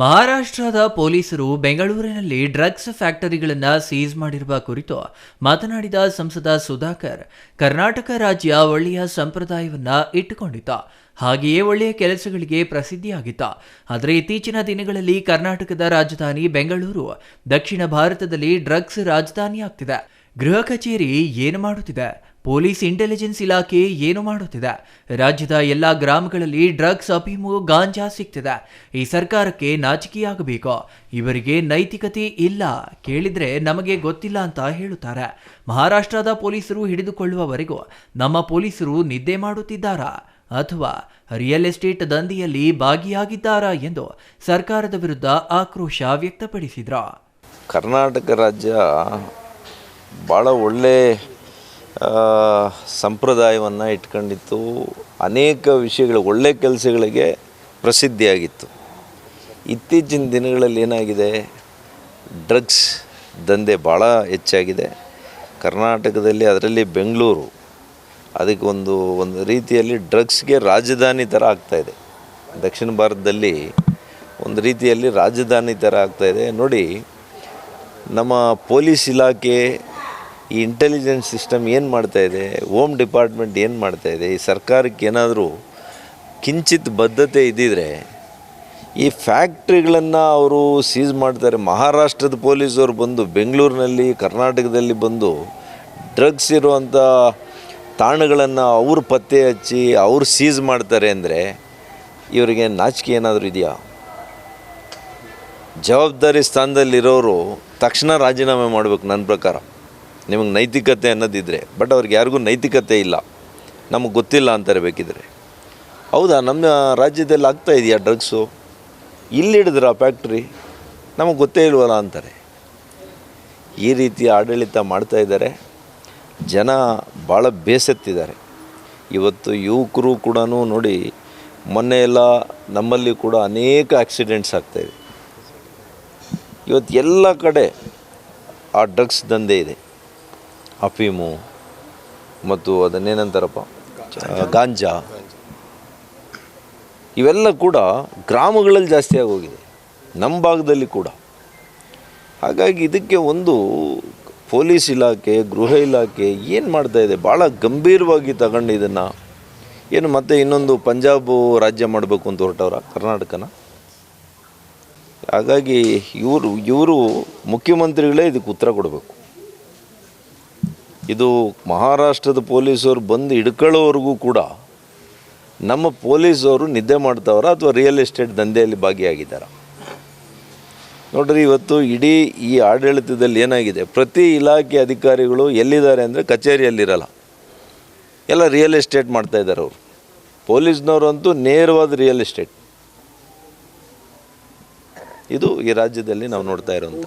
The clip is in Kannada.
ಮಹಾರಾಷ್ಟ್ರದ ಪೊಲೀಸರು ಬೆಂಗಳೂರಿನಲ್ಲಿ ಡ್ರಗ್ಸ್ ಫ್ಯಾಕ್ಟರಿಗಳನ್ನು ಸೀಸ್ ಮಾಡಿರುವ ಕುರಿತು ಮಾತನಾಡಿದ ಸಂಸದ ಸುಧಾಕರ್, ಕರ್ನಾಟಕ ರಾಜ್ಯ ಒಳ್ಳೆಯ ಸಂಪ್ರದಾಯವನ್ನು ಇಟ್ಟುಕೊಂಡಿತ್ತು ಹಾಗೆಯೇ ಒಳ್ಳೆಯ ಕೆಲಸಗಳಿಗೆ ಪ್ರಸಿದ್ಧಿಯಾಗಿತ್ತ ಆದರೆ ಇತ್ತೀಚಿನ ದಿನಗಳಲ್ಲಿ ಕರ್ನಾಟಕದ ರಾಜಧಾನಿ ಬೆಂಗಳೂರು, ದಕ್ಷಿಣ ಭಾರತದಲ್ಲಿ ಡ್ರಗ್ಸ್ ರಾಜಧಾನಿಯಾಗ್ತಿದೆ. ಗೃಹ ಕಚೇರಿ ಏನು ಮಾಡುತ್ತಿದೆ? ಪೊಲೀಸ್ ಇಂಟೆಲಿಜೆನ್ಸ್ ಇಲಾಖೆ ಏನು ಮಾಡುತ್ತಿದೆ? ರಾಜ್ಯದ ಎಲ್ಲ ಗ್ರಾಮಗಳಲ್ಲಿ ಡ್ರಗ್ಸ್ ಅಭಿಮು ಗಾಂಜಾ ಸಿಗ್ತಿದೆ. ಈ ಸರ್ಕಾರಕ್ಕೆ ನಾಚಿಕೆಯಾಗಬೇಕು. ಇವರಿಗೆ ನೈತಿಕತೆ ಇಲ್ಲ. ಕೇಳಿದ್ರೆ ನಮಗೆ ಗೊತ್ತಿಲ್ಲ ಅಂತ ಹೇಳುತ್ತಾರೆ. ಮಹಾರಾಷ್ಟ್ರದ ಪೊಲೀಸರು ಹಿಡಿದುಕೊಳ್ಳುವವರೆಗೂ ನಮ್ಮ ಪೊಲೀಸರು ನಿದ್ದೆ ಮಾಡುತ್ತಿದ್ದಾರಾ? ಅಥವಾ ರಿಯಲ್ ಎಸ್ಟೇಟ್ ದಂಧೆಯಲ್ಲಿ ಭಾಗಿಯಾಗಿದ್ದಾರಾ ಎಂದು ಸರ್ಕಾರದ ವಿರುದ್ಧ ಆಕ್ರೋಶ ವ್ಯಕ್ತಪಡಿಸಿದ್ರು? ಕರ್ನಾಟಕ ರಾಜ್ಯ ಭಾಳ ಒಳ್ಳೆ ಸಂಪ್ರದಾಯವನ್ನು ಇಟ್ಕೊಂಡಿತ್ತು. ಅನೇಕ ವಿಷಯಗಳು, ಒಳ್ಳೆ ಕೆಲಸಗಳಿಗೆ ಪ್ರಸಿದ್ಧಿಯಾಗಿತ್ತು. ಇತ್ತೀಚಿನ ದಿನಗಳಲ್ಲಿ ಏನಾಗಿದೆ? ಡ್ರಗ್ಸ್ ದಂಧೆ ಭಾಳ ಹೆಚ್ಚಾಗಿದೆ. ಕರ್ನಾಟಕದಲ್ಲಿ, ಅದರಲ್ಲಿ ಬೆಂಗಳೂರು, ಅದಕ್ಕೆ ಒಂದು ಒಂದು ರೀತಿಯಲ್ಲಿ ಡ್ರಗ್ಸ್ಗೆ ರಾಜಧಾನಿ ಥರ ಆಗ್ತಾಯಿದೆ ದಕ್ಷಿಣ ಭಾರತದಲ್ಲಿ ಒಂದು ರೀತಿಯಲ್ಲಿ ರಾಜಧಾನಿ ಥರ ಆಗ್ತಾಯಿದೆ ನೋಡಿ, ನಮ್ಮ ಪೊಲೀಸ್ ಇಲಾಖೆ ಈ ಇಂಟೆಲಿಜೆನ್ಸ್ ಸಿಸ್ಟಮ್ ಏನು ಮಾಡ್ತಾಯಿದೆ ಹೋಮ್ ಡಿಪಾರ್ಟ್ಮೆಂಟ್ ಏನು ಮಾಡ್ತಾಯಿದೆ ಈ ಸರ್ಕಾರಕ್ಕೆ ಏನಾದರೂ ಕಿಂಚಿತ್ ಬದ್ಧತೆ ಇದ್ದಿದ್ರೆ ಈ ಫ್ಯಾಕ್ಟ್ರಿಗಳನ್ನು ಅವರು ಸೀಸ್ ಮಾಡ್ತಾರೆ. ಮಹಾರಾಷ್ಟ್ರದ ಪೊಲೀಸರು ಬಂದು ಬೆಂಗಳೂರಿನಲ್ಲಿ, ಕರ್ನಾಟಕದಲ್ಲಿ ಬಂದು ಡ್ರಗ್ಸ್ ಇರುವಂಥ ತಾಣಗಳನ್ನು ಅವರು ಪತ್ತೆ ಹಚ್ಚಿ ಅವರು ಸೀಸ್ ಮಾಡ್ತಾರೆ ಅಂದರೆ ಇವರಿಗೆ ನಾಚಿಕೆ ಏನಾದರೂ ಇದೆಯಾ? ಜವಾಬ್ದಾರಿ ಸ್ಥಾನದಲ್ಲಿರೋರು ತಕ್ಷಣ ರಾಜೀನಾಮೆ ಮಾಡಬೇಕು ನನ್ನ ಪ್ರಕಾರ. ನಿಮಗೆ ನೈತಿಕತೆ ಅನ್ನೋದಿದ್ದರೆ ಬಟ್ ಅವ್ರಿಗೆ ಯಾರಿಗೂ ನೈತಿಕತೆ ಇಲ್ಲ. ನಮಗೆ ಗೊತ್ತಿಲ್ಲ ಅಂತಾರೆ ಬೇಕಿದ್ರೆ ಹೌದಾ? ನಮ್ಮ ರಾಜ್ಯದಲ್ಲಿ ಆಗ್ತಾ ಇದೆಯಾ ಡ್ರಗ್ಸು ಇಲ್ಲಿ ಹಿಡಿದ್ರ ಫ್ಯಾಕ್ಟ್ರಿ ನಮಗೆ ಗೊತ್ತೇ ಇಲ್ವಲ್ಲ ಅಂತಾರೆ. ಈ ರೀತಿ ಆಡಳಿತ ಮಾಡ್ತಾ ಇದ್ದಾರೆ. ಜನ ಭಾಳ ಬೇಸತ್ತಿದ್ದಾರೆ. ಇವತ್ತು ಯುವಕರು ಕೂಡ ನೋಡಿ, ಮೊನ್ನೆ ಎಲ್ಲ ನಮ್ಮಲ್ಲಿ ಕೂಡ ಅನೇಕ ಆಕ್ಸಿಡೆಂಟ್ಸ್ ಆಗ್ತಾಯಿದೆ ಇವತ್ತು ಎಲ್ಲ ಕಡೆ ಆ ಡ್ರಗ್ಸ್ ದಂಧೆ ಇದೆ. ಅಫೀಮು ಮತ್ತು ಅದನ್ನೇನಂತಾರಪ್ಪ? ಗಾಂಜಾ. ಇವೆಲ್ಲ ಕೂಡ ಗ್ರಾಮಗಳಲ್ಲಿ ಜಾಸ್ತಿ ಆಗೋಗಿದೆ. ನಮ್ಮ ಭಾಗದಲ್ಲಿ ಕೂಡ. ಹಾಗಾಗಿ ಇದಕ್ಕೆ ಒಂದು ಪೊಲೀಸ್ ಇಲಾಖೆ, ಗೃಹ ಇಲಾಖೆ ಏನು ಮಾಡ್ತಾ ಇದೆ? ಭಾಳ ಗಂಭೀರವಾಗಿ ತಗೊಂಡು ಇದನ್ನು. ಏನು ಮತ್ತೆ ಇನ್ನೊಂದು ಪಂಜಾಬು ರಾಜ್ಯ ಮಾಡಬೇಕು ಅಂತ ಹೊರಟವ್ರ? ಕರ್ನಾಟಕನ? ಹಾಗಾಗಿ ಇವರು ಇವರು ಮುಖ್ಯಮಂತ್ರಿಗಳೇ ಇದಕ್ಕೆ ಉತ್ತರ ಕೊಡಬೇಕು. ಇದು ಮಹಾರಾಷ್ಟ್ರದ ಪೊಲೀಸರು ಬಂದು ಹಿಡ್ಕೊಳ್ಳೋವರೆಗೂ ಕೂಡ ನಮ್ಮ ಪೊಲೀಸವರು ನಿದ್ದೆ ಮಾಡ್ತಾವ್ರ ಅಥವಾ ರಿಯಲ್ ಎಸ್ಟೇಟ್ ದಂಧೆಯಲ್ಲಿ ಭಾಗಿಯಾಗಿದ್ದಾರ? ನೋಡ್ರಿ, ಇವತ್ತು ಇಡೀ ಈ ಆಡಳಿತದಲ್ಲಿ ಏನಾಗಿದೆ? ಪ್ರತಿ ಇಲಾಖೆ ಅಧಿಕಾರಿಗಳು ಎಲ್ಲಿದ್ದಾರೆ ಅಂದರೆ ಕಚೇರಿಯಲ್ಲಿರಲ್ಲ. ಎಲ್ಲ ರಿಯಲ್ ಎಸ್ಟೇಟ್ ಮಾಡ್ತಾ ಇದ್ದಾರೆ ಅವರು. ಪೊಲೀಸ್ನವರಂತೂ ನೇರವಾದ ರಿಯಲ್ ಎಸ್ಟೇಟ್. ಇದು ಈ ರಾಜ್ಯದಲ್ಲಿ ನಾವು ನೋಡ್ತಾ ಇರೋಂಥ.